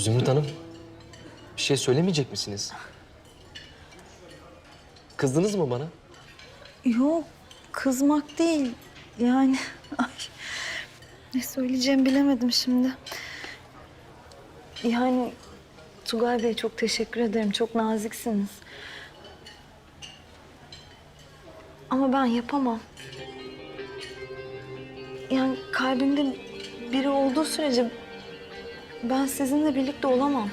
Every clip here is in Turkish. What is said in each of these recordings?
Zümrüt Hanım, bir şey söylemeyecek misiniz? Kızdınız mı bana? Yok, kızmak değil. Yani ay, ne söyleyeceğimi bilemedim şimdi. Yani Tugay Bey çok teşekkür ederim. Çok naziksiniz. Ama ben yapamam. Yani kalbimde biri olduğu sürece ben sizinle birlikte olamam.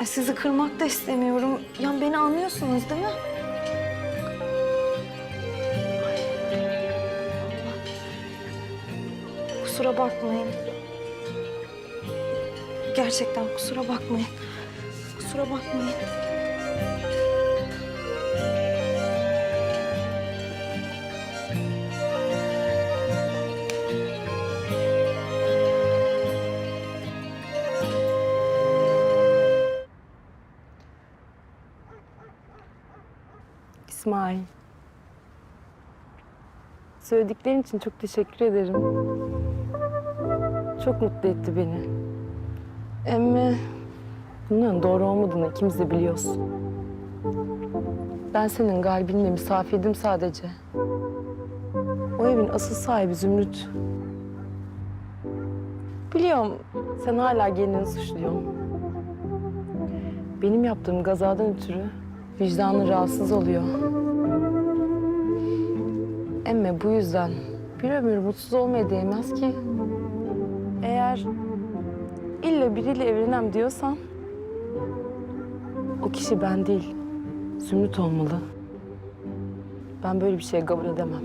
E, Sizi kırmak da istemiyorum. Yani beni anlıyorsunuz değil mi? Kusura bakmayın. Gerçekten kusura bakmayın. Kusura bakmayın. İsmail. Söylediklerin için çok teşekkür ederim. Çok mutlu etti beni. Ama bunların doğru olmadığını ikimiz de biliyoruz. Ben senin kalbinle misafirdim sadece. O evin asıl sahibi Zümrüt. Biliyorum sen hala gelini suçluyorsun. Benim yaptığım gazadan ötürü vicdanı rahatsız oluyor. Emme bu yüzden bir ömür mutsuz olmaya değmez ki. Eğer illa biriyle evlenem diyorsan o kişi ben değil, Zümrüt olmalı. Ben böyle bir şeye kabul edemem.